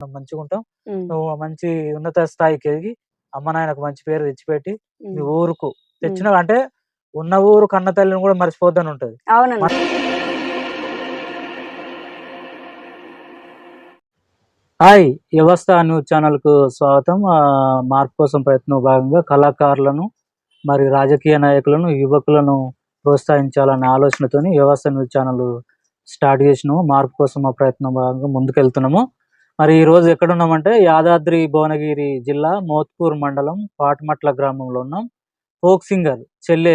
మనం మంచిగా ఉంటాం నువ్వు మంచి ఉన్నత స్థాయికి ఎదిగి అమ్మ నాయనకు మంచి పేరు తెచ్చిపెట్టి మీ ఉమ్. ఊరుకు. తెచ్చిన అంటే ఉన్న ఊరు కన్న తల్లిని కూడా మర్చిపోద్దని ఉంటది. హాయ్ వ్యవస్థ న్యూస్ ఛానల్కు స్వాగతం మార్పు కోసం ప్రయత్నం భాగంగా కళాకారులను మరి రాజకీయ నాయకులను యువకులను ప్రోత్సహించాలనే ఆలోచనతోని వ్యవస్థ న్యూస్ ఛానల్ స్టార్ట్ చేసినాము. మార్పు కోసం ఆ ప్రయత్నం భాగంగా ముందుకెళ్తున్నాము. మరి ఈ రోజు ఎక్కడున్నామంటే యాదాద్రి భువనగిరి జిల్లా మోత్కూర్ మండలం పాటమట్ల గ్రామంలో ఉన్నాం. ఫోక్ సింగర్ చెల్లె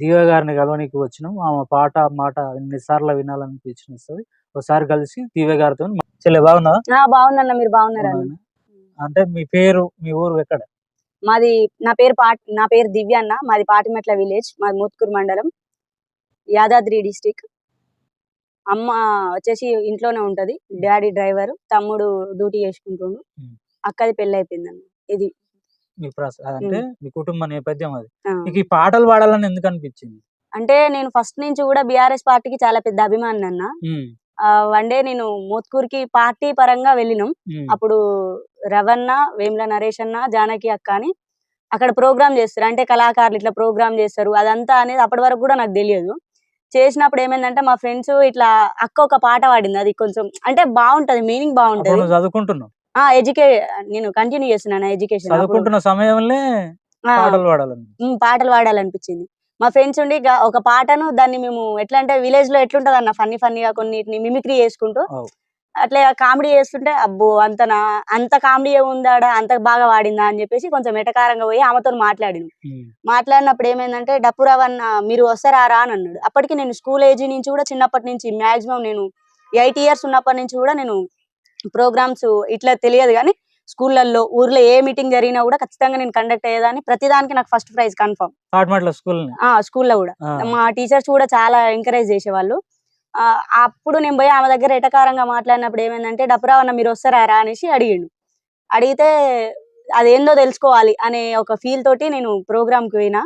దివ్య గారిని కలవనికి వచ్చినాం. ఆమె పాట మాట ఎన్నిసార్లు వినాలనిపించింది ఒకసారి కలిసి దివ్య గారితో చెల్లె బాగున్నా బాగున్నా మీరు బాగున్నారా? అంటే మీ పేరు మీ ఊరు ఎక్కడ? మాది నా పేరు పాట్ నా పేరు దివ్య అన్న. మాది పాటిమెట్ల విలేజ్ మాది మోత్కూరు మండలం యాదాద్రి డిస్టిక్. అమ్మ వచ్చేసి ఇంట్లోనే ఉంటది డాడీ డ్రైవర్ తమ్ముడు డ్యూటీ చేసుకుంటుండు. అక్కది పెళ్ళి అయిపోయిందన్న ఇది. మీ ప్రాసెస్ అంటే మీ కుటుంబ నేపథ్యం అది. ఆ. మీకు ఈ పాటలు పాడాలని ఎందుకు అనిపించింది? అంటే నేను ఫస్ట్ నుంచి కూడా బీఆర్ఎస్ పార్టీకి చాలా పెద్ద అభిమాని అన్న వన్ డే నేను మోత్కూర్కి పార్టీ పరంగా వెళ్ళినాం. అప్పుడు రవణ వేముల నరేష్ అన్న జానకి అక్క అని అక్కడ ప్రోగ్రామ్ చేస్తారు. అంటే కళాకారులు ఇట్లా ప్రోగ్రామ్ చేస్తారు. అదంతా అనేది అప్పటి వరకు కూడా నాకు తెలియదు. చేసినప్పుడు ఏమైందంటే మా ఫ్రెండ్స్ ఇట్లా అక్క ఒక పాట పాడింది. అది కొంచెం అంటే బాగుంటది మీనింగ్ బాగుంటది. నువ్వు చదువుకుంటున్నావు? ఆ ఎడ్యుకే నేను కంటిన్యూ చేస్తున్నాను ఎడ్యుకేషన్. చదువుకుంటున్న సమయంలో పాటలు పాడాలని పాటలు పాడాలనిపించింది. మా ఫ్రెండ్స్ ఉండి ఒక పాటను దాన్ని మేము ఎట్లా అంటే విలేజ్లో ఎట్లుంటది అన్న ఫన్నీ ఫన్నీగా కొన్నిటిని మిమిక్రీ చేసుకుంటూ. అట్లా కామెడీ చేస్తుంటే అబ్బో అంత నా అంత కామెడీ ఉందాడా అంత బాగా వాడిందా అని చెప్పేసి కొంచెం ఎటకారంగా పోయి ఆమెతో మాట్లాడిను. మాట్లాడినప్పుడు ఏమైందంటే డప్పురావన్న మీరు వస్తారా అని అన్నాడు. అప్పటికి నేను స్కూల్ ఏజ్ నుంచి కూడా చిన్నప్పటి నుంచి మాక్సిమం నేను ఎయిట్ ఇయర్స్ ఉన్నప్పటి నుంచి కూడా నేను ప్రోగ్రామ్స్ ఇట్లా తెలియదు కానీ స్కూళ్ళల్లో ఊర్లో ఏ మీటింగ్ జరిగినా కూడా ఖచ్చితంగా నేను కండక్ట్ అయ్యేదాన్ని. ప్రతిదానికి నాకు ఫస్ట్ ప్రైజ్ కన్ఫర్మ్. స్కూల్లో కూడా. మా టీచర్స్ కూడా చాలా ఎంకరేజ్ చేసేవాళ్ళు. అప్పుడు నేను పోయి ఆమె దగ్గర ఎటకారంగా మాట్లాడినప్పుడు ఏమైందంటే డప్పురావన్న మీరు వస్తారా అనేసి అడిగిండు. అడిగితే అదేందో తెలుసుకోవాలి అనే ఒక ఫీల్ తోటి నేను ప్రోగ్రామ్కి కి పోయినా.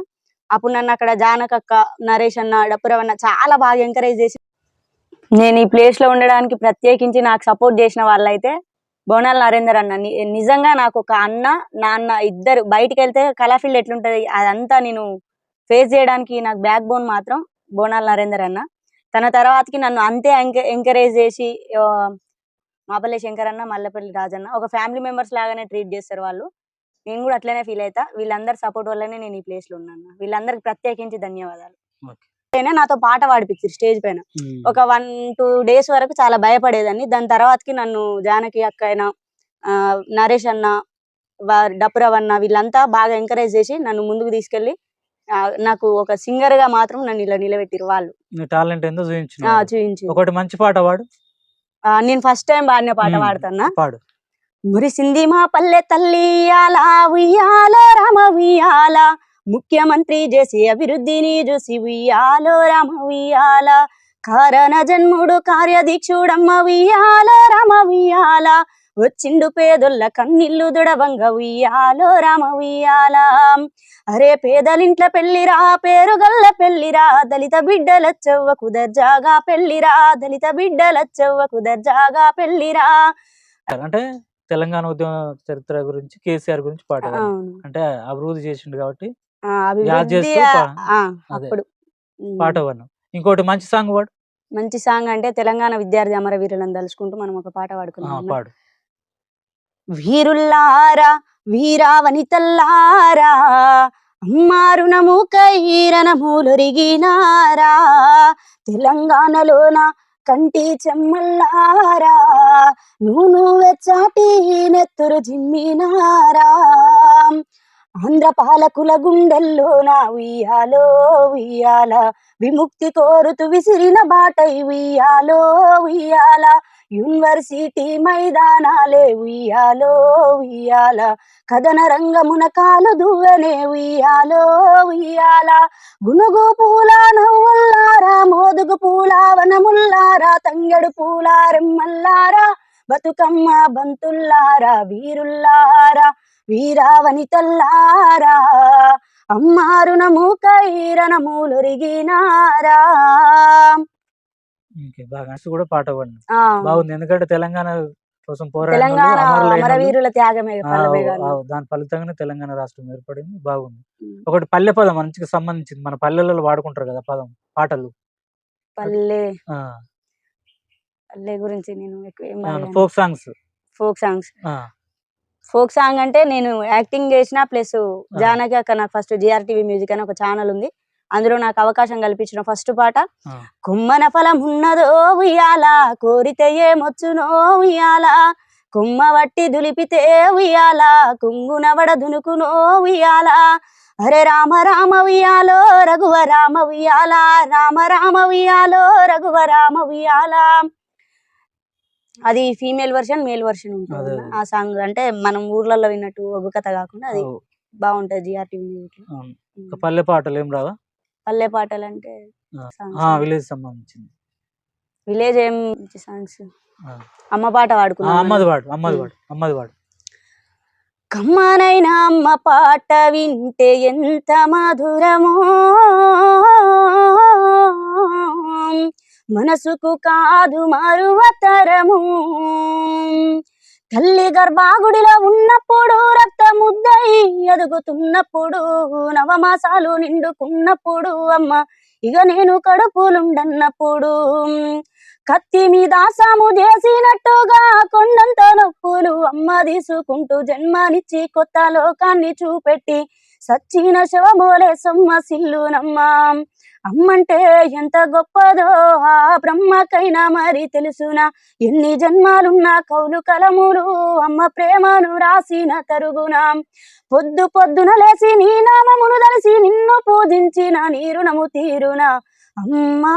అప్పుడు నన్ను అక్కడ జానకక్క నరేష్ అన్న డప్పురవన్న చాలా బాగా ఎంకరేజ్ చేసి నేను ఈ ప్లేస్లో ఉండడానికి ప్రత్యేకించి నాకు సపోర్ట్ చేసిన వాళ్ళైతే బోనాల నరేందర్ అన్న. నిజంగా నాకు ఒక అన్న నాన్న ఇద్దరు బయటికి వెళ్తే కళాఫీల్డ్ ఎట్లుంటుంది ఎట్లుంటది అదంతా నేను ఫేస్ చేయడానికి నాకు బ్యాక్ బోన్ మాత్రం బోనాల నరేందర్ అన్న. తన తర్వాతకి నన్ను అంతే ఎంకరేజ్ చేసి మాపల్లి శంకర్ అన్న మల్లపల్లి రాజన్న ఒక ఫ్యామిలీ మెంబర్స్ లాగానే ట్రీట్ చేస్తారు వాళ్ళు. నేను కూడా అట్లనే ఫీల్ అవుతా వీళ్ళందరి సపోర్ట్ వల్లనే నేను ఈ ప్లేస్లో ఉన్నాను వీళ్ళందరికి ప్రత్యేకించి ధన్యవాదాలు. నాతో పాట పాడిపించారు స్టేజ్ పైన. ఒక వన్ టూ డేస్ వరకు చాలా భయపడేదాన్ని. దాని తర్వాతకి నన్ను జానకి అక్క అయినా నరేష్ అన్న డప్పురవ్ అన్న వీళ్ళంతా బాగా ఎంకరేజ్ చేసి నన్ను ముందుకు తీసుకెళ్ళి నాకు ఒక సింగర్గా మాత్రం నన్ను ఇలా నిలబెట్టిరు వాళ్ళు. టాలెంట్ ఏందో చూపించిన చూపించి ఒకటి మంచి పాట పాడు. నేను ఫస్ట్ టైం పాడిన పాట. పాడుతున్నా. పాడు. మురిసింది మా పల్లె తల్లి ఉయ్యాల రామ ఉయ్యాల. ముఖ్యమంత్రి చేసి అభివృద్ధిని చూసి ఉయ్యాలో రామ ఉయ్యాల. కారణ జన్ముడు కార్యదీక్షుడమ్మ ఉయ్యాల రామ ఉయ్యాల. వచ్చిండు పేదొల్ల కన్నిల్లు దుడవంగ ఉయ్యాలో రామ ఉయ్యాల. అరే పేదలింట్ల పెళ్ళిరా పేరు గల్ల పెళ్ళిరా దళిత బిడ్డల చెవ్వ కుదర్జాగా పెళ్ళిరా దళిత బిడ్డల చెవ్వ కుదర్జాగా పెళ్ళిరా అంటే తెలంగాణ ఉద్యమ చరిత్ర గురించి కేసీఆర్ గురించి పాట అంటే అభివృద్ధి చేసిండు కాబట్టి. పాట ఇంకోటి మంచి సాంగ్ పాడు. మంచి సాంగ్ అంటే తెలంగాణ విద్యార్థి అమరవీరులను తలుచుకుంటూ మనం ఒక పాట పాడుకున్నాం పాడు. వీరుల్లారా వీరా వనితల్లారా అమ్మారుణము కైరణములొరిగినారా తెలంగాణలోన కంటి చెమ్మల్లారా నూను వెచ్చాటి నెత్తురు జిమ్మినారా ఆంధ్ర పాలకుల గుండెల్లో నా ఉయ్యాలో ఉయ్యాల విముక్తి కోరుతూ విసిరిన బాటై ఉయ్యాలో ఉయ్యాల యూనివర్సిటీ మైదానాలే ఉయ్యాలో ఉయ్యాల. కథన రంగమున కాలు దువ్వనే ఉయ్యాలో ఉయ్యాల. గునుగు పూల నవ్వుల్లారా మోదుగు పూల వనముల్లారా తంగెడు పూల రెమ్మల్లారా బతుకమ్మ బంతుల్లారా వీరుల్లారా వీరావనితల్లారా అమ్మారుణము కైరణములొరిగినారా ఓకే, బాగా. కూడా పాట పాడు ఆ, బాగుంది. ఎందుకంటే తెలంగాణ కోసం. అమరవీరుల త్యాగమే. దాని ఫలితంగానే తెలంగాణ రాష్ట్రం ఏర్పడింది. బాగుంది. ఒకటి పల్లె పదం మంచిగా సంబంధించింది. మన పల్లెలలో వాడుకుంటారు కదా పదం పాటలు. పల్లె. పల్లె గురించి నేను. Folk songs. Folk songs. Folk song అంటే నేను యాక్టింగ్ చేసిన ప్లస్ జానకి అక్క నాకు ఫస్ట్ జిఆర్టీవీ మ్యూజిక్ అని ఒక ఛానల్ ఉంది. అందులో నాకు అవకాశం కల్పించిన ఫస్ట్ పాట. కుమ్మన ఫలం ఉన్నదో ఉయ్యాల కోరితే ఏమొచ్చునో ఉయ్యాల. కుమ్మ వట్టి దులిపితే ఉయ్యాల కుంగునవడ దునుకునో ఉయ్యాల. అరే రామ రామ ఉయ్యాలో రఘువ రామ ఉయ్యాల. రామ రామ ఉయ్యాలో రఘువ రామ ఉయ్యాల. అది ఫీమేల్ వర్షన్ మేల్ వర్షన్ ఉంటుంది. ఆ సాంగ్ అంటే మనం ఊర్లలో విన్నట్టు ఒక కథ కాకుండా అది బాగుంటది ఇంకా పల్లె పాటలు ఏం రావా? పల్లె పాటలు అంటే విలేజ్ సంబంధించింది. విలేజ్ ఏం సాంగ్స్. అమ్మ పాట ఆ, వాడుకున్నాం అమ్మది వాడు అమ్మది. వాడు అమ్మది కమ్మనైన అమ్మ పాట వింటే ఎంత మధురమో. మనసుకు కాదు మరువతరము తల్లి గర్భాగుడిలో ఉన్నప్పుడు రక్తముద్దయి ఎదుగుతున్నప్పుడు నవమాసాలు నిండుకున్నప్పుడు అమ్మ ఇక నేను కడుపులుండన్నప్పుడు కత్తి మీద సాము చేసినట్టుగా కొండంత నొప్పులు అమ్మ తీసుకుంటూ జన్మనిచ్చి కొత్త లోకాన్ని చూపెట్టి సచ్చిన శవమోలే సొమ్మ సిల్లునమ్మా. అమ్మంటే ఎంత గొప్పదో ఆ బ్రహ్మకైనా మరి తెలుసునా. ఎన్ని జన్మాలున్నా కౌలు కలములు అమ్మ ప్రేమను రాసిన తరుగున. పొద్దు పొద్దున లేసి నీ నామమును దలిసి నిన్ను పూజించిన నీరుణము తీరునా. అమ్మా!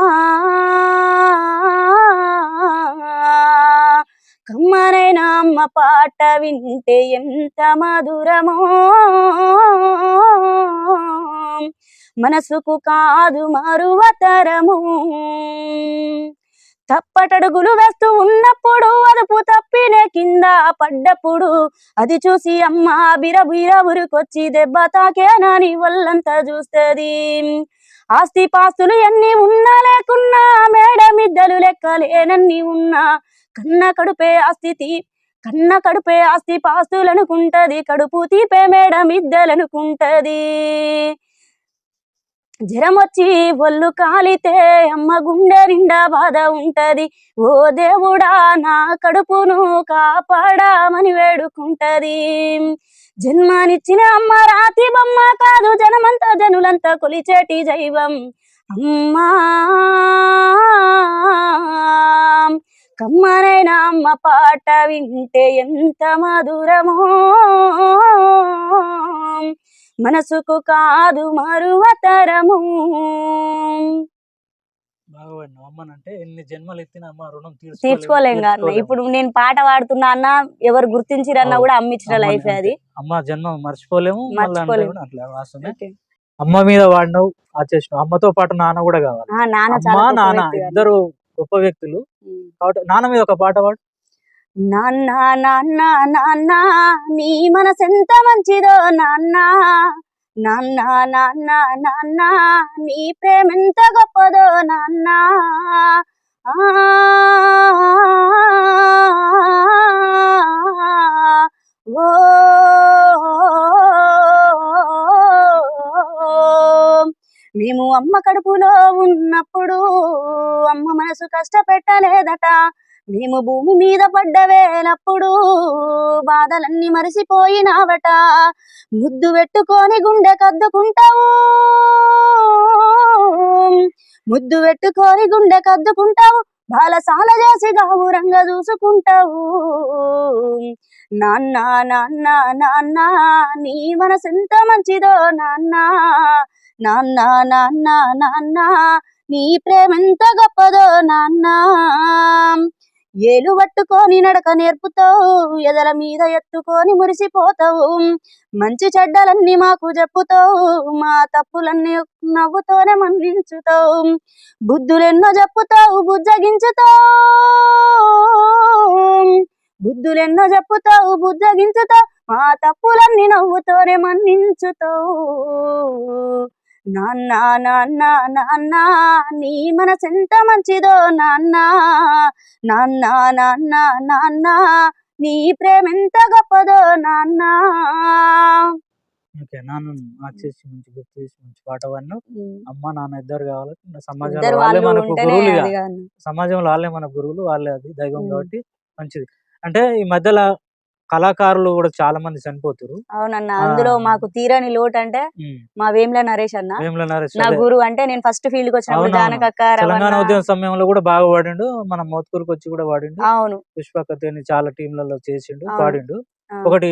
కమ్మనైన అమ్మ పాట వింటే ఎంత మధురమో. మనసుకు కాదు మరువతరము. తప్పటడుగులు వేస్తూ ఉన్నప్పుడు అదుపు తప్పినే కింద పడ్డప్పుడు అది చూసి అమ్మ బిరబిర ఉరికొచ్చి దెబ్బ తాకేనా నీ వల్లంతా చూస్తుంది. ఆస్తి పాస్తులు ఎన్ని ఉన్నా లేకున్నా మేడమిద్దలు లెక్కలేనన్ని ఉన్నా కన్న కడుపే ఆస్తి కన్న కడుపే ఆస్తి పాస్తులనుకుంటది కడుపు తీపే మేడం ఇద్దలనుకుంటది జ్వరమొచ్చి ఒళ్ళు కాలితే అమ్మ గుండె నిండా బాధ ఉంటది. ఓ దేవుడా నా కడుపును కాపాడామని వేడుకుంటది. జన్మానిచ్చిన అమ్మ రాతి బొమ్మ కాదు జనమంతా జనులంతా కొలిచేటి జైవం. అమ్మా! కమ్మనైన అమ్మ పాట వింటే ఎంత మధురమో మనసుకు కాదు మరువతరము అమ్మనంటే ఎన్ని జన్మలు ఎత్తిన అమ్మ రుణం తీర్చుకోలేం కాదు. ఇప్పుడు నేను పాట పాడుతున్నా అన్న ఎవరు గుర్తించిరన్నా. కూడా అమ్మిచ్చిన లైఫ్. అది అమ్మ జన్మ మర్చిపోలేము అంటే మర్చిపోలేము. అమ్మ మీద వాడినావు ఆచేసినావు అమ్మతో పాటు నాన్న కూడా కావాలి ఆ, నాన్న. ఇద్దరు గొప్ప వ్యక్తులు. కాబట్టి నాన్న మీద ఒక పాట పాడు. నాన్న నాన్న నాన్న నీ మనసెంత మంచిదో నాన్న. నాన్న నాన్న నాన్న నీ ప్రేమెంత గొప్పదో నాన్న. ఆ, ఓ మేము అమ్మ కడుపులో ఉన్నప్పుడు అమ్మ మనసు కష్టపెట్టలేదట. మేము భూమి మీద పడ్డ వేలప్పుడు బాధలన్నీ మరిసిపోయినావట. ముద్దు పెట్టుకొని గుండె కద్దుకుంటావు. ముద్దు పెట్టుకొని గుండె కద్దుకుంటావు. బాలసాల చేసి గౌరంగా చూసుకుంటావు. నాన్న నాన్న నాన్న నీ మనసు ఎంత మంచిదో నాన్న. నాన్న నాన్న నాన్న నీ ప్రేమెంత గొప్పదో నాన్న. ఏలు పట్టుకొని నడక నేర్పుతావు ఎదల మీద ఎత్తుకొని మురిసిపోతావు. మంచి చెడ్డలన్నీ మాకు చెప్పుతావు మా తప్పులన్నీ నవ్వుతోనే మన్నించుతావు. బుద్ధులెన్నో చెప్పుతావు బుజ్జగించుతావు. బుద్ధులెన్నో చెప్పుతావు బుజ్జగించుతావు మా తప్పులన్నీ నవ్వుతోనే మన్నించుతావు. నాన్న నాన్న నాన్న నీ మనసెంత మంచిదో నాన్న. నాన్న నాన్న నాన్న నీ ప్రేమెంత గొప్పదో నాన్న. ఓకే నాన్న వచ్చేసి మంచి గుర్తు చేసి మంచి పాట పాడినావు. అమ్మ నాన్న ఇద్దరు కావాలి. సమాజంలో వాళ్ళే మనకు గురువులు. సమాజంలో వాళ్ళే మన గురువులు వాళ్ళే అది దైవం. కాబట్టి మంచిది. అంటే ఈ మధ్యలో కళాకారులు కూడా చాలా మంది చనిపోతారు. అవునన్న. అందులో మాకు తీరని లోటు అంటే మా వేముల నరేష్ అన్న. వేముల నరేష్ నా. గురువు అంటే నేను ఫస్ట్ ఫీల్డ్కి వచ్చినప్పుడు. జానకక్క తెలంగాణ ఉద్యమ సమయంలో కూడా బాగా పాడిండు మన మోత్కూరుకి వచ్చి కూడా పాడిండు అవును. పుష్పకతని చాలా టీంలలో చేసిండు ఆ. ఒకటి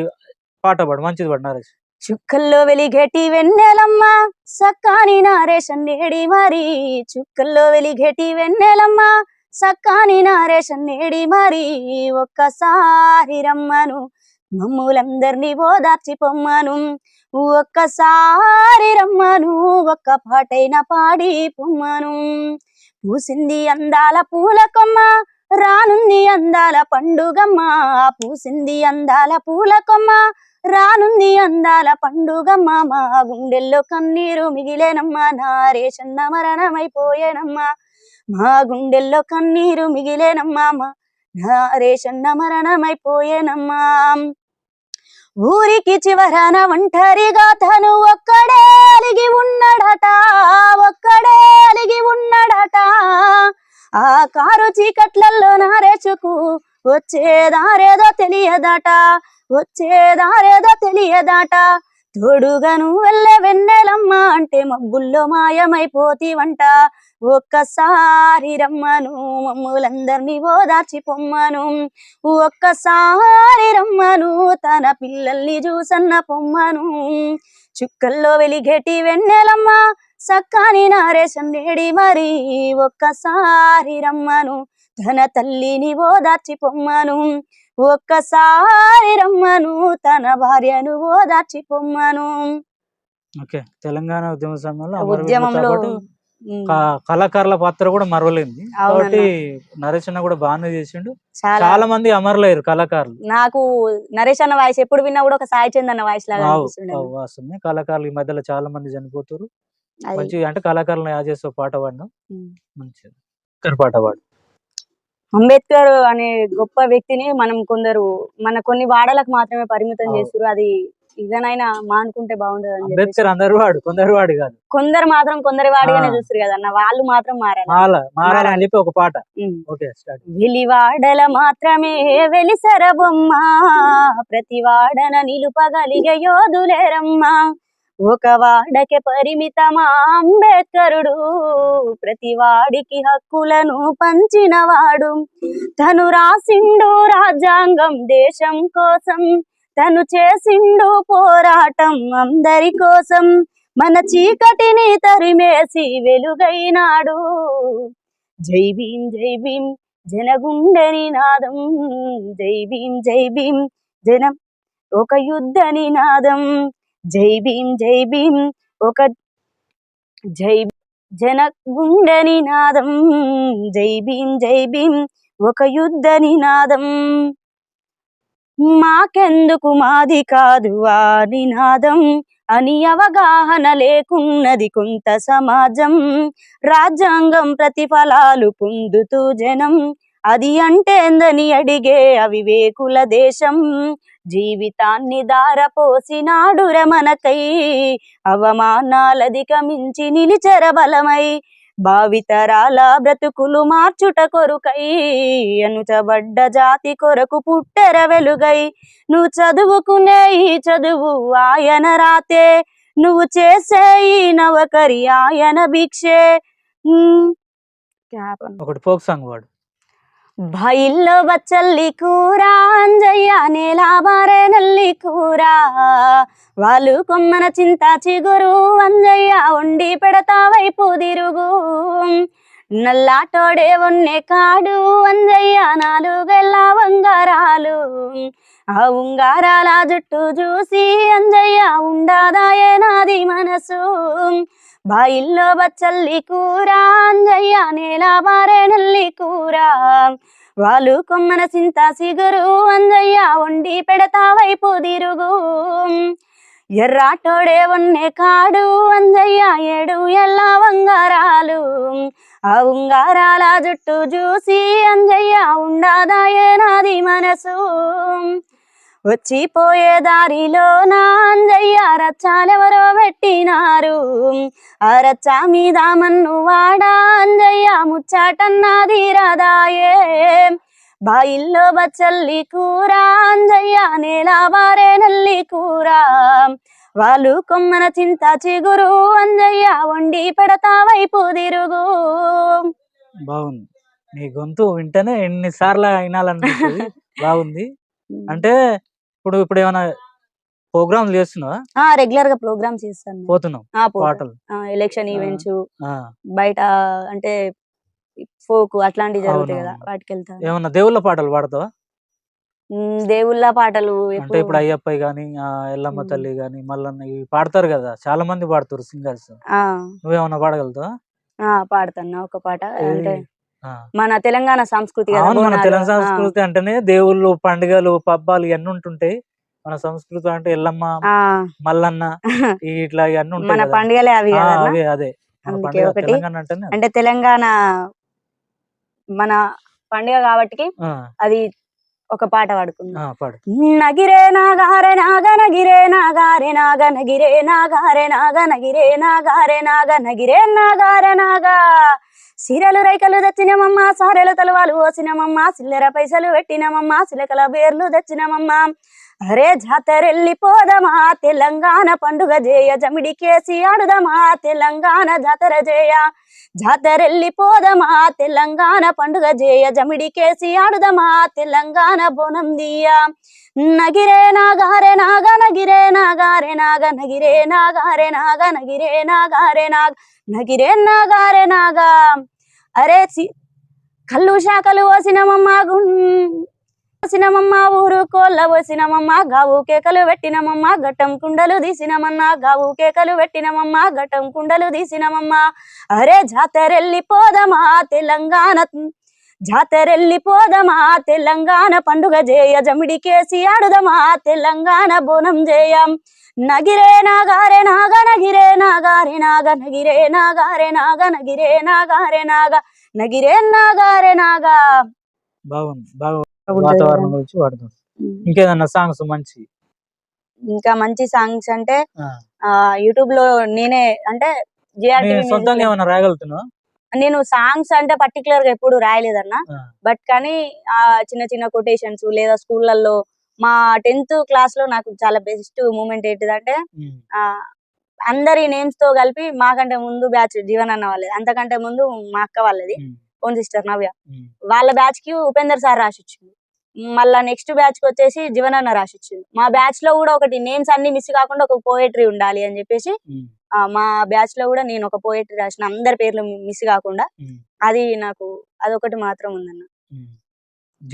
పాట పాడు మంచిది పాడు నరేష్. చుక్కల్లో వెలిగేటి వెన్నెలమ్మ సక్కాని నారేషన్ నేడి మరి. చుక్కల్లో వెలిగేటి వెన్నెలమ్మ సక్కాని నారేషన్ నేడి మరి ఒక్కసారి రమ్మను. మమ్ములందరినీ ఓదార్చి పొమ్మను. ఒక్కసారి రమ్మను ఒక్క పాటైన పాడి పొమ్మను. పూసింది అందాల పూల కొమ్మ రానుంది అందాల పండుగమ్మ. పూసింది అందాల పూల కొమ్మ రానుంది అందాల పండుగమ్మ. మా గుండెల్లో కన్నీరు మిగిలేనమ్మా నా రేషన్న మరణమైపోయేనమ్మా. మా గుండెల్లో కన్నీరు మిగిలేనమ్మా మా నా రేషన్న మరణమైపోయేనమ్మా. ఊరికి చివరన ఒంటరిగా తను ఒక్కడే అలిగి ఉన్నాడట ఒక్కడే అలిగి ఉన్నాడట. ఆ కారు చీకట్లలో నారేచుకు వచ్చేదారేదో తెలియదట వచ్చేదారేదో తెలియదట. తోడుగను వెళ్ళే వెన్నెలమ్మ అంటే మబ్బుల్లో మాయమైపోతీవంట. ఒక్కసారి రమ్మను మమ్ములందరినీ ఓదార్చి పొమ్మను. ఒక్కసారి రమ్మను తన పిల్లల్ని చూసన్న పొమ్మను. చుక్కల్లో వెలిగేటి వెన్నెలమ్మ సక్కాని నారేశం నేడి మరి. ఒక్కసారి రమ్మను తన తల్లిని ఓదార్చి పొమ్మను. ఒక్కసారి రమ్మను తన భార్యను ఓదార్చి పొమ్మను. ఓకే తెలంగాణ ఉద్యమ సమయంలో ఉద్యమంలో కళాకారుల పాత్ర కూడా మరవలేంది. కాబట్టి నరేష్ అన్న కూడా బాగానే చేసిండు. చాలా. మంది అమరులయ్యారు కళాకారులు. నాకు నరేష్ అన్న వాయిస్ ఎప్పుడు విన్నా కూడా ఒక సాయి చంద్ అన్న వాయిస్ లాగా వాస్తవమే. కళాకారులు ఈ మధ్యలో చాలా మంది చనిపోతారు మంచి అంటే కళాకారులను యాడ్ చేసే పాట పాడినాం. ఉమ్. మంచిది పాట పాడు. అంబేద్కర్ అనే గొప్ప వ్యక్తిని మనం కొందరు మన కొన్ని వాడలకు మాత్రమే పరిమితం. చేస్తారు అది ఇదనైనా మానుకుంటే బాగుండదు అని చెప్పేసి. అంబేద్కర్ అందరు వాడు కొందరు వాడు కాదు. కొందరు మాత్రం కొందరి వాడిగానే. చూస్తారు కదా అన్న వాళ్ళు మాత్రం మారాలి. మారాలని చెప్పి ఒక పాట. ఓకే వెలివాడల మాత్రమే వెలిసర బొమ్మ ప్రతి వాడన నిలుపగలిగే యోధులేరమ్మా. ఒక వాడకే పరిమితమా అంబేద్కరుడు ప్రతి వాడికి హక్కులను పంచినవాడు. తను రాసిండు రాజ్యాంగం దేశం కోసం తను చేసిండు పోరాటం అందరి కోసం. మన చీకటిని తరిమేసి వెలుగైనాడు. జై భీం జై భీం జనగుండె నినాదం జై భీం జై భీం జనం ఒక యుద్ధ నినాదం జై భీం జై భీం ఒక జై జన గుండె నినాదం జై భీం జై భీం ఒక యుద్ధ నినాదం మాకెందుకు మాది కాదు ఆ నినాదం? అని అవగాహన లేకున్నది కొంత సమాజం. రాజ్యాంగం ప్రతిఫలాలు పొందుతూ జనం. అది అంటేందని అడిగే అవివేకుల దేశం. జీవితాన్ని దారపోసినాడుర మనకై. అవమానాలధికమించి నిలిచర బలమై. భావితరాల బ్రతుకులు మార్చుట కొరుకై అనుచబడ్డ జాతి కొరకు పుట్టెర వెలుగై. నువ్వు చదువుకునే ఈ చదువు ఆయన రాతే నువ్వు చేసే ఈ నవకరి ఆయన భిక్షే. ఒకటి ఫోక్ సాంగ్ వాడు బయల్లో బచ్చల్లి కూర అంజయ్య నేలాబారే నల్లి కూర. వాళ్ళు కొమ్మన చింత చిగురు అంజయ్య వండి పెడతా వైపు తిరుగు. నల్లాటోడే ఉన్నే కాడు అంజయ్య నాలుగెల్ల వంగారాలు. ఆ ఉంగారాల జుట్టు చూసి అంజయ్య ఉండాదాయే నాది మనసు. బాయిల్లో బచ్చల్లి కూర అంజయ్య నేలాబారే నల్లి కూర వాళ్ళు కొమ్మన చింత సిగురు అంజయ్య వండి పెడతా వైపు తిరుగు. ఎర్రాటోడే ఉన్నే కాడు అంజయ్య ఏడు ఎల్ల వంగారాలు. ఆ ఉంగారాల జుట్టు చూసి అంజయ్య ఉండాదాయే నాది మనసు. వచ్చిపోయే దారిలో నా అంజయ్య రచ్చాలెవరో పెట్టినారు. ఆ రచ్చ మీద మన్ను వాడా అంజయ్య ముచ్చాటన్నది రాదాయే బాయిల్లో బచ్చల్లి కూర అంజయ్య నేల బారే నల్లి కూర. వాళ్ళు కొమ్మన చింత చిగురు అంజయ్య వండి పెడతా వైపు తిరుగు. బాగుంది. నీ గొంతు వింటేనే ఎన్నిసార్లు వినాలనిపిస్తుంది బాగుంది. అంటే ఇప్పుడు ఇప్పుడు ఏమైనా ప్రోగ్రామ్ చేస్తున్నావా ఆ రెగ్యులర్గా ప్రోగ్రామ్స్ చేస్తాను పోతున్నావు ఆ, పోతా. పాటలు ఆ, ఎలక్షన్. ఈవెంట్స్ ఆ, బయట అంటే ఫోక్ అట్లాంటివి జరుగుతాయి కదా అవునవును. వాటికి వెళ్తాను ఏమన్నా దేవుళ్ళ పాటలు పాడతావా దేవుళ్ళ పాటలు అంటే ఎప్పుడు ఇప్పుడు అయ్యప్ప గాని ఆ ఎల్లమ్మ ఉమ్. తల్లి గాని మల్లన్న ఇవి పాడతారు కదా చాలా మంది పాడుతారు సింగర్స్ ఆ, నువ్వేమన్నా పాడగలుగుతావా ఆ, పాడతాను ఒక పాట అంటే. మన తెలంగాణ సంస్కృతి మన. తెలంగాణ సంస్కృతి అంటేనే దేవుళ్ళు పండుగలు పబ్బాలు ఇవన్నీ ఉంటుంటాయి మన సంస్కృతి అంటే ఎల్లమ్మ మల్లన్న ఇట్లా ఇవన్నీ మన ఉంటాయి. పండుగలే అవి అదే. అంటే తెలంగాణ మన పండుగ కాబట్టి అది ఒక పాట పాడుకుందాం. నగిరే నాగారే నాగ నగిరే నాగారే నాగ నగిరే నాగారే నాగ నగిరే నాగారే నాగ నగిరే నాగారే నాగా. సీరలు రైకలు తెచ్చినమమ్మ సారెలు తలవాలు పోసినమమ్మ సిల్లెర పైసలు పెట్టినమమ్మ సిలకల బేర్లు తెచ్చినమమ్మ. అరే జాతరెళ్ళిపోదమా తెలంగాణ పండుగ జేయ జమిడి కేసి ఆడుదమా తెలంగాణ జాతర జేయ. జాతరెళ్ళిపోదమా తెలంగాణ పండుగ జేయ జమిడి కేసి ఆడుదమా తెలంగాణ బోనం దియ్య. నగిరే నాగారే నాగ నగిరే నాగారే నాగ నగిరే నాగారే నాగ నగిరే నాగారే నాగ నగిరే నాగారే నాగా. అరే కళ్ళు శాఖలు పోసినమమ్మ గుం ఊరు కోళ్ళ పోసినమమ్మ గావు కేకలు పెట్టినమమ్మ ఘట్టం కుండలు తీసినమన్న గావు కేకలు పెట్టినమమ్మ ఘట్టం కుండలు తీసినమమ్మ. అరే జాతరెళ్ళిపోదమా తెలంగాణ జాతరెళ్ళిపోదమా తెలంగాణ పండుగ జేయ జమిడికేసి ఆడుదమా తెలంగాణ బోనం జేయం. నగిరే నాగారే నాగ నగిరే నాగారే నాగ నగిరే నాగారే నాగ నగిరే నాగారే నాగ నగిరే నాగారే నాగా. బాగుంది బాగా వాతావరణం గురించి పాడుతాం ఇంకేదన్నా సాంగ్స్ మంచి? ఇంకా మంచి సాంగ్స్ అంటే యూట్యూబ్లో నేనే అంటే సొంతంగా ఏమైనా రాయగలుగుతున్నావా? నేను సాంగ్స్ అంటే పర్టికులర్గా ఎప్పుడు రాయలేదన్నా. బట్ కానీ ఆ చిన్న చిన్న కొటేషన్స్ లేదా స్కూళ్ళల్లో మా టెన్త్ క్లాస్లో నాకు చాలా బెస్ట్ మూమెంట్ ఏంటిదంటే అందరి నేమ్స్తో కలిపి మాకంటే ముందు బ్యాచ్ జీవన్ అన్న వాళ్ళది. అంతకంటే ముందు మా అక్క వాళ్ళది. Own sister Navya. వాళ్ళ బ్యాచ్కి ఉపేందర్ సార్ రాసిచ్చిండు. మళ్ళా నెక్స్ట్ బ్యాచ్కి వచ్చేసి జీవన్ అన్న రాసిచ్చిండు. మా బ్యాచ్లో కూడా ఒకటి నేమ్స్ అన్ని మిస్ కాకుండా ఒక పోయట్రీ ఉండాలి అని చెప్పేసి మా బ్యాచ్లో కూడా నేను ఒక పోయట్రీ రాసిన అందరి పేర్లు మిస్ కాకుండా అది నాకు అదొకటి మాత్రం ఉందన్న.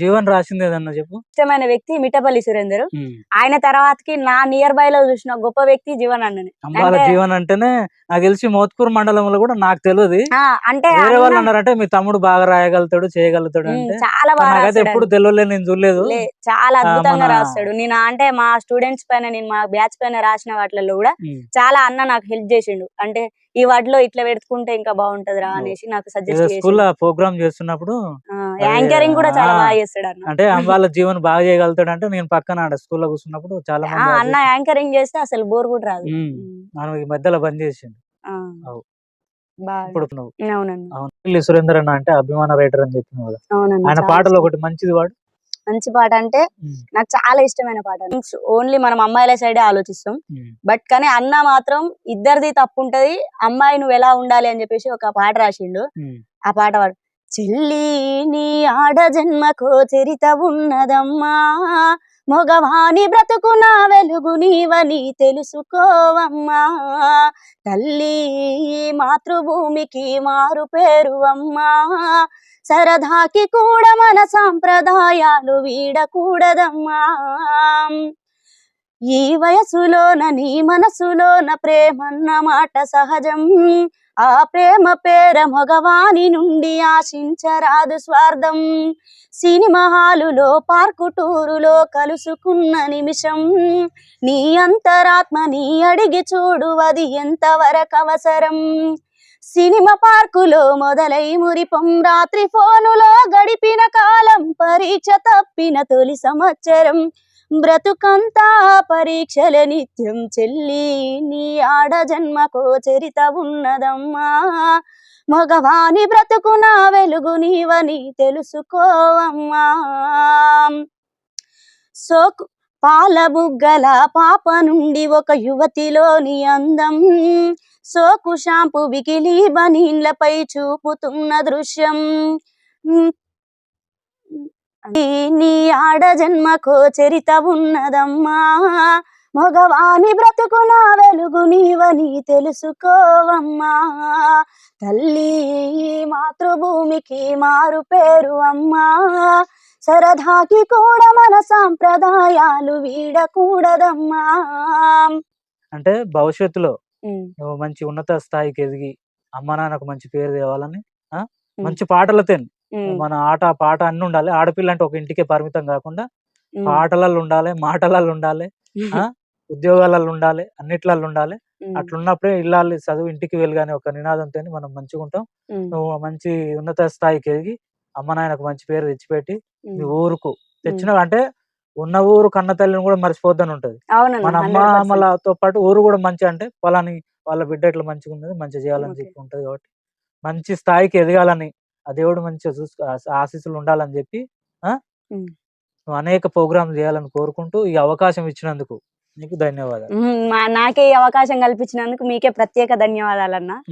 జీవన్ రాసింది ఏదన్నా చెప్పు? ఇష్టమైన వ్యక్తి మిట్టపల్లి సురేందర్. ఆయన తర్వాతకి నా నియర్ బై లో చూసిన గొప్ప వ్యక్తి జీవన్ అన్ననే. అంబాల జీవన్ అంటేనే నాకు తెలిసి మోత్కూర్ మండలంలో కూడా నాకు తెలియదు. అంటే వేరే వాళ్ళు అన్న, అన్నారంటే మీ తమ్ముడు బాగా రాయగలుగుతాడు చేయగలుగుతాడు అంటే. చాలా బాగా నాకైతే ఎప్పుడు తెలియలేదు నేను చూడలేదు. చాలా అద్భుతంగా రాస్తాడు. నేను అంటే మా స్టూడెంట్స్ పైన నేను మా బ్యాచ్ పైన రాసిన వాటిలలో కూడా. చాలా అన్న నాకు హెల్ప్ చేసిండు. అంటే ఈ వాటిలో ఇట్లా పెట్టుకుంటే ఇంకా బాగుంటదిరా ఓ. అనేసి నాకు సజెస్ట్ స్కూల్లో ప్రోగ్రామ్ చేస్తున్నప్పుడు యాంకరింగ్ కూడా చాలా బాగా చేస్తాడు అన్న అంటే అంబాల జీవన్ బాగా చేయగలుగుతాడు అంటే నేను పక్కన ఆడ స్కూల్లో కూర్చున్నప్పుడు చాలా అన్న యాంకరింగ్ చేస్తే అసలు బోర్ కూడా రాదు. మనం ఈ మధ్యలో బంద్ చేసిండు. ఆ, అవు. బాగా ఇప్పుడు నువ్వు. అవునన్న. అవును. పిల్లి సురేందర్ అన్న అంటే అభిమాన రైటర్ అని అవునన్న ఆయన పాటలు. ఒకటి మంచిది వాడు. మంచి పాట అంటే నాకు చాలా ఇష్టమైన పాట. ఓన్లీ మనం అమ్మాయిల సైడే ఆలోచిస్తాం. బట్ కానీ అన్న మాత్రం ఇద్దరిది తప్పు ఉంటది. అమ్మాయి నువ్వు ఎలా ఉండాలి అని చెప్పేసి ఒక పాట రాసిండు. ఆ పాట పాడు చెల్లి నీ ఆడ జన్మకో చరిత ఉన్నదమ్మా. మగవాని బ్రతుకున వెలుగు నీవని తెలుసుకోవమ్మా. తల్లి మాతృభూమికి మారు పేరు అమ్మా సరదాకి కూడా మన సాంప్రదాయాలు వీడకూడదమ్మా. ఈ వయసులోన నీ మనసులోన ప్రేమన్న మాట సహజం. ఆ ప్రేమ పేర మగవాని నుండి ఆశించరాదు స్వార్థం. సినిమా హాలులో పార్కు టూరులో కలుసుకున్న నిమిషం. నీ అంతరాత్మని అడిగి చూడు అది ఎంతవరకు అవసరం? సినిమా పార్కులో మొదలై మురిపం రాత్రి ఫోనులో గడిపిన కాలం పరీక్ష తప్పిన తొలి సంవత్సరం. బ్రతుకంతా పరీక్షల నిత్యం చెల్లి నీ ఆడ జన్మకో చరిత ఉన్నదమ్మా. మగవాని బ్రతుకున వెలుగు నీవని తెలుసుకోవమ్మా. సోకు పాల బుగ్గల పాప నుండి ఒక యువతిలోని అందం. సోకు షాంపు వికిలి బనీన్లపై చూపుతున్న దృశ్యం. నీ ఆడ జన్మకో చరిత ఉన్నదమ్మా. మగవాని బ్రతుకున వెలుగు నీవని తెలుసుకోవమ్మా. తల్లి మాతృభూమికి మారు పేరు అమ్మా. సరదాకి కూడా మన సాంప్రదాయాలు వీడకూడదమ్మా. అంటే భవిష్యత్తులో మంచి ఉన్నత స్థాయికి ఎదిగి అమ్మ నాన్నకు మంచి పేరు తేవాలని. మంచి పాటలతో మన ఆట పాట అన్ని ఉండాలి. ఆడపిల్ల అంటే ఒక ఇంటికే పరిమితం కాకుండా ఉమ్, పాటలలో ఉండాలి మాటలలో ఉండాలి? ఉద్యోగాలలో ఉండాలి అన్నిట్లలో ఉండాలి. అట్లున్నప్పుడే ఇల్లాలి చదువు ఇంటికి వెలుగు ఒక నినాదంతో మనం మంచిగా ఉంటాం. నువ్వు మంచి ఉన్నత స్థాయికి ఎదిగి అమ్మ నాయనకు మంచి పేరు తెచ్చిపెట్టి మీ ఉమ్. ఊరుకు. తెచ్చిన అంటే ఉన్న ఊరు కన్న తల్లిని కూడా మర్చిపోద్దని ఉంటది. మన అమ్మ 100%. అమ్మలతో పాటు ఊరు కూడా మంచి అంటే వాళ్ళని వాళ్ళ బిడ్డ ఇట్లా మంచిగా ఉన్నది మంచిగా చేయాలని. చెప్పి ఉంటది కాబట్టి. మంచి స్థాయికి ఎదగాలని ఆ దేవుడు మంచిగా చూసుకో ఆ- ఆశీస్సులు ఉండాలని చెప్పి. నువ్వు అనేక ప్రోగ్రాంలు చేయాలని కోరుకుంటూ ఈ అవకాశం ఇచ్చినందుకు నీకు ధన్యవాదాలు నాకే ఈ అవకాశం కల్పించినందుకు మీకే ప్రత్యేక ధన్యవాదాలన్నా.